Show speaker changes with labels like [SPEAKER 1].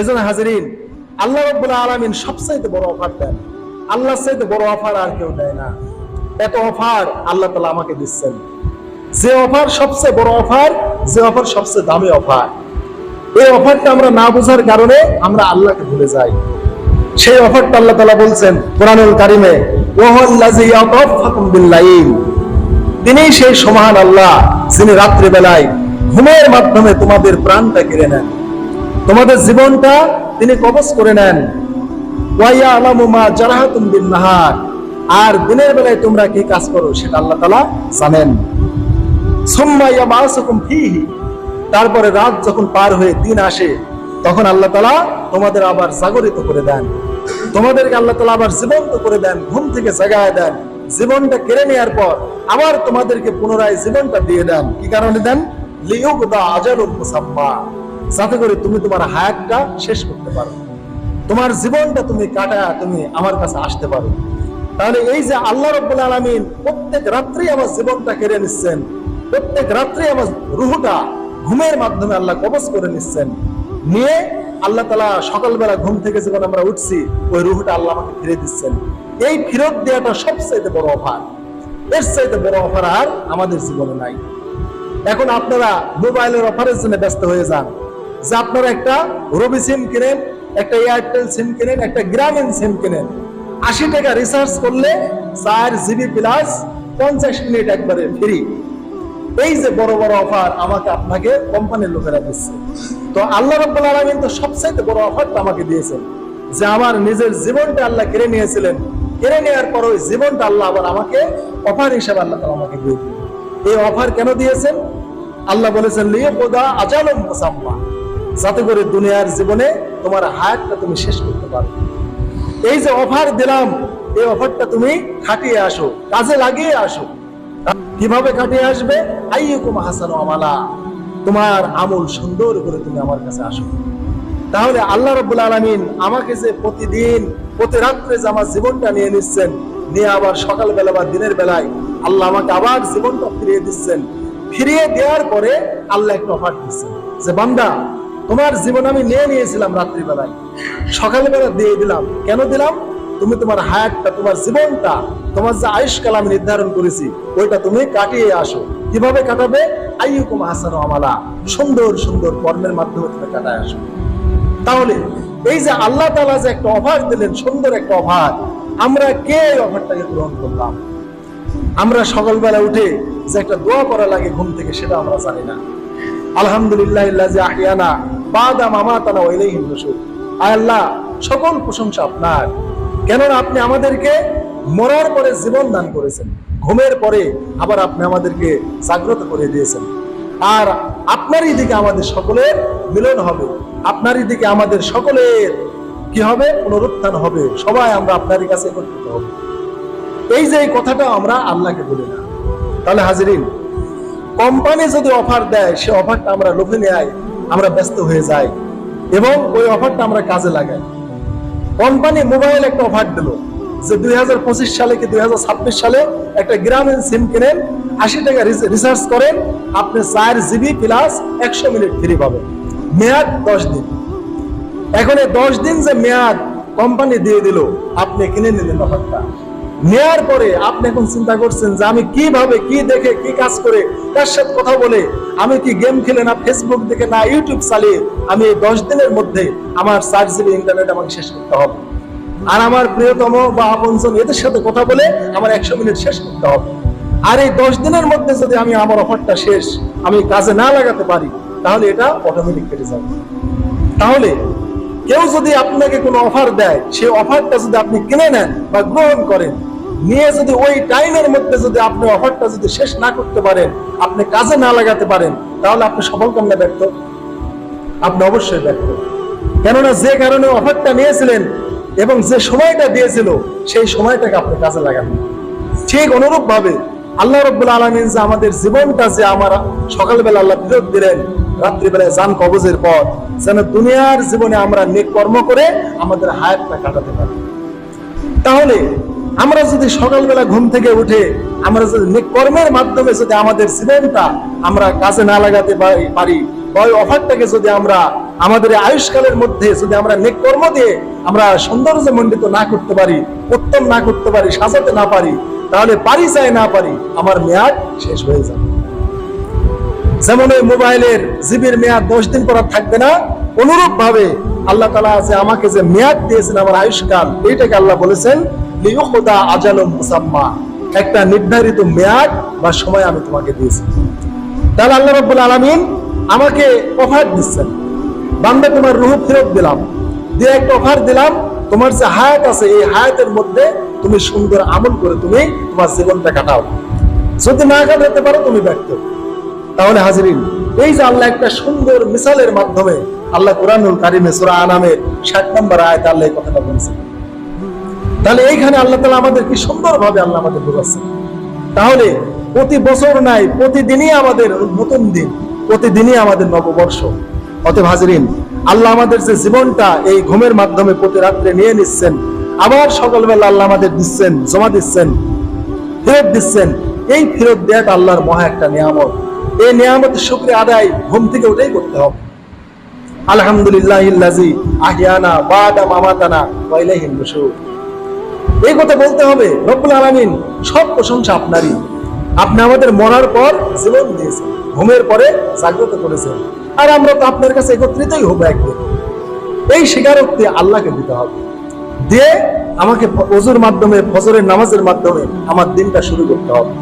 [SPEAKER 1] এজন্য হাজিরিন, আল্লাহ রব্বুল আলমিন সবচাইতে বড় অফার দেন। আল্লাহর চাইতে বড় অফার আর কেউ দেয় না। এত অফার আল্লাহ তালা আমাকে দিচ্ছেন। যে অফার সবচেয়ে বড় অফার যে অফার সবচেয়ে দামি অফার এই অফারটা আমরা না বোঝার কারণে আমরা আল্লাহকে ভুলে যাই। সেই অফারটা আল্লাহ তালা বলছেন কোরআনুল কারিমে তিনি সেই সমান আল্লাহ যিনি রাত্রি বেলায় ঘুমের মাধ্যমে তোমাদের প্রাণটা কেড়ে নেন। তোমাদের জীবনটা তিনি কবজ করে নেন। আর দিনের বেলায় তোমরা কি কাজ করো সেটা আল্লাহ তাআলা জানেন। তারপরে রাত যখন পার হয়ে দিন আসে, তখন আল্লাহ তাআলা তোমাদের আবার জাগরিত করে দেন। তোমাদেরকে আল্লাহ তাআলা আবার জীবন্ত করে দেন, ঘুম থেকে জাগায় দেন। জীবনটা কেড়ে নেওয়ার পর আবার তোমাদেরকে পুনরায় জীবনটা দিয়ে দেন। কি কারণে দেন? লিয়ুকদা আজালুল মুসাম্মা। যাতে করে তুমি তোমার হায়াতটা শেষ করতে পারো। তোমার জীবনটা তুমি কাটায় তুমি আমার কাছে আসতে পারো। তাহলে এই যে আল্লাহ রব্বুল আলমিন প্রত্যেক রাত্রি আমার জীবনটা কেড়ে নিচ্ছেন, প্রত্যেক রাত্রি আমার রুহুটা ঘুমের মাধ্যমে আল্লাহ কবজ করে নিচ্ছেন। নিয়ে আল্লাহ তালা সকালবেলা ঘুম থেকে যখন আমরা উঠছি, ওই রুহুটা আল্লাহ আমাকে ফিরে দিচ্ছেন। এই ফিরত দেওয়াটা সবচাইতে বড় অফার। এর চাইতে বড় অফার আর আমাদের জীবনে নাই। এখন আপনারা মোবাইলের অফারের জন্য ব্যস্ত হয়ে যান। যে আপনারা একটা রবি সিম কিনেন, একটা এয়ারটেল সিম কিনেন, একটা গ্রামীণ সিম কিনেন। আশি টাকা রিচার্জ করলে চার জিবি প্লাস পঞ্চাশ মিনিট একবারে ফ্রি এই যে বড় বড় অফার আমাকে আপনাকে কোম্পানির লোকেরা দিচ্ছে। তো আল্লাহ রব্বুল আলমিন তো সবচাইতে বড় অফারটা আমাকে দিয়েছেন। যে আমার নিজের জীবনটা আল্লাহ কেড়ে নিয়েছিলেন। কেড়ে নেওয়ার পর ওই জীবনটা আল্লাহ আবার আমাকে অফার হিসেবে আল্লাহ তাআলা আমাকে দিয়ে দিলেন। এই অফার কেন দিয়েছেন? আল্লাহ বলেছেন লিয়ে পোদা আজালম মুসাম্মা। যাতে করে দুনিয়ার জীবনে তোমার হায়াতটা তুমি শেষ করতে পারো। এই যে অফার দিলাম, এই অফারটা তুমি খাটিয়ে আসো, কাজে লাগিয়ে আসো। কীভাবে কাটিয়ে আসবে? আইয়ুকুম হাসানু আমালা। তোমার আমল সুন্দর করে তুমি আমার কাছে আসো। তাহলে আল্লাহ রব্বুল আলমিন আমাকে যে প্রতিদিন, প্রতি রাত্রে যে আমার জীবনটা নিয়ে নিচ্ছেন, নিয়ে আবার সকালবেলা বা দিনের বেলায় আল্লাহ আমাকে আবার জীবনটা ফিরিয়ে দিচ্ছেন। ফিরিয়ে দেওয়ার পরে আল্লাহ একটা অফার দিচ্ছেন। যে বান্দা তোমার জীবন আমি নিয়ে নিয়েছিলাম রাত্রিবেলায়। সকালবেলা দিয়ে দিলাম। কেন দিলাম? তুমি তোমার হায়াতটা, তোমার জীবনটা, তোমার যে আয়ুষ্কাল আমি নির্ধারণ করেছি, ওইটা তুমি কাটিয়ে আসো। কীভাবে কাটাবে? আইয়ুকুম হাসানো আমালা। সুন্দর সুন্দর কর্মের মাধ্যমে তুমি কাটায় আসো। তাহলে এই যে আল্লাহ তালা যে একটা অফার দিলেন, সুন্দর একটা অফার আমরা কে এই অফারটাকে গ্রহণ করলাম? আমরা সকালবেলা উঠে যে একটা দোয়া করা লাগে ঘুম থেকে, সেটা আমরা জানি না। আলহামদুলিল্লাহ আহিয়ানা বাদা আল্লাহ, সকল প্রশংসা আপনার। কেননা আপনি আমাদেরকে মরার পরে জীবন দান করেছেন, ঘুমের পরে আবার আপনি আমাদেরকে জাগ্রত করে দিয়েছেন। আর আপনারই দিকে আমাদের সকলের মিলন হবে, আপনারই দিকে আমাদের সকলের কি হবে? পুনরুত্থান হবে, সবাই আমরা আপনারই কাছে একত্রিত হবে। এই যে এই কথাটা আমরা আল্লাহকে বলি না। তাহলে হাজিরিন কোম্পানি যদি অফার দেয়, সে অফারটা আমরা লোভে নেয় আমরা ব্যস্ত হয়ে যাই। এবং ওই অফারটা আমরা কাজে লাগাই। কোম্পানি মোবাইল একটা অফার দিল, যে দুই সালে কি দুই সালে একটা গ্রামীণ সিম কিনেন, আশি টাকা রিচার্জ করেন, আপনি চার জিবি প্লাস একশো মিনিট ফ্রি পাবেন। মেয়াদ দশ দিন। এখন এই দশ দিন যে মেয়াদ কোম্পানি দিয়ে দিল, আপনি কিনে নিলেন অফারটা নেয়ার পরে আপনি এখন চিন্তা করছেন যে আমি কীভাবে, কি দেখে, কি কাজ করে তার সাথে কথা বলে? আমি কি গেম খেলে না ফেসবুক দেখে না ইউটিউব চালিয়ে আমি এই দশ দিনের মধ্যে আমার চার জিবি ইন্টারনেট আমাকে শেষ করতে হবে? আর আমার প্রিয়তম বা আপনজন এদের সাথে কথা বলে আমার একশো মিনিট শেষ করতে হবে? আর এই দশ দিনের মধ্যে যদি আমি আমার অফারটা শেষ, আমি কাজে না লাগাতে পারি, তাহলে এটা অটোমেটিক কেটে যাবে। তাহলে কেউ যদি আপনাকে কোনো অফার দেয়, সেই অফারটা যদি আপনি কিনে নেন বা গ্রহণ করেন নিয়ে যদি ওই টাইমের মধ্যে যদি আপনি অফারটা যদি শেষ না করতে পারেন, আপনি কাজে না লাগাতে পারেন, তাহলে আপনি সফল কামনা ব্যর্থ আপনি অবশ্যই ব্যর্থ কেননা যে কারণে অফারটা নিয়েছিলেন এবং যে সময়টা দিয়েছিল, সেই সময়টাকে আপনি কাজে লাগান। ঠিক অনুরূপ ভাবে আল্লাহ রব্বুল আলমিন যে আমাদের জীবনটা যে আমার সকালবেলা আল্লাহ ফেরত দিলেন, রাত্রিবেলায় যান কবজের পর যেন দুনিয়ার জীবনে আমরা নেক কর্ম করে আমাদের হায়াতটা কাটাতে পারি। তাহলে আমরা যদি সকালবেলা ঘুম থেকে উঠে, আমরা যদি কর্মের মাধ্যমে যদি আমাদের জীবনটা আমরা কাজে না লাগাতে পারি পারি, বা অফারটাকে যদি আমরা আমাদের আয়ুষ্কালের মধ্যে যদি আমরা কর্ম দিয়ে আমরা সৌন্দর্য মণ্ডিত না করতে পারি, উত্তম না করতে পারি, সাজাতে না পারি, তাহলে পারি চাই না পারি, আমার মেয়াদ শেষ হয়ে যাবে। যেমন ওই মোবাইলের জিবির মেয়াদ দশ দিন পর থাকবে না অনুরূপ ভাবে আল্লাহ তালা যে আমাকে যে মেয়াদ দিয়েছেন, আমার আয়ুষ্কাল, এইটাকে আল্লাহ বলেছেন লিউখুদা আজালুম মুসাম্মা। একটা নির্ধারিত মেয়াদ বা সময় আমি তোমাকে দিয়েছি। তাহলে আল্লাহ রব্বুল আলমিন আমাকে অফার দিচ্ছেন। বান্দা তোমার রুহ ফেরত দিলাম। দিয়ে একটা অফার দিলাম, তোমার যে হায়াত আছে, এই হায়াতের মধ্যে তুমি সুন্দর আমল করে তুমি তোমার জীবনটা কাটাও। যদি না কাটাতে পারো, তুমি ব্যর্থ। তাহলে হাজিরিন, এই যে আল্লাহ একটা সুন্দর মিসালের মাধ্যমে আল্লাহ কোরআনুল কারিমে সূরা আনামের 60 নম্বর আয়াতে আল্লাহ কথাটা বলেছেন। তাহলে এইখানে আল্লাহ তাআলা আমাদের কি সুন্দরভাবে আল্লাহ আমাদের বোঝাচ্ছেন। তাহলে প্রতি বছর নাই, প্রতিদিনই আমাদের নতুন দিন, প্রতিদিনই আমাদের নববর্ষ। অতএব হাজিরিন, আল্লাহ আমাদের যে জীবনটা এই ঘুমের মাধ্যমে প্রতি রাত্রে নিয়ে নিচ্ছেন, আবার সকালবেলা আল্লাহ আমাদের দিচ্ছেন, জমা দিচ্ছেন, ফেরত দিচ্ছেন, এই ফেরত দেয়াটা আল্লাহর মহা একটা নিয়ামত। এই নিয়ামতের শুক্রিয়া আদায় ঘুম থেকে উঠেই করতে হবে। আলহামদুলিল্লাহ আহিয়ানা, বাদা মামাতানা, ওয়া ইলাইহিন নুশুর। এই কথা বলতে হবে, রব্বুল আলমিন সব প্রশংসা আপনারই। আপনি আমাদের মরার পর জীবন দিয়েছেন, ঘুমের পরে জাগ্রত করেছেন। আর আমরা তো আপনার কাছে একত্রিতই হব একদিন। এই স্বীকারোক্তি আল্লাহকে দিতে হবে। দিয়ে আমাকে অজুর মাধ্যমে, ফজরের নামাজের মাধ্যমে আমার দিনটা শুরু করতে হবে।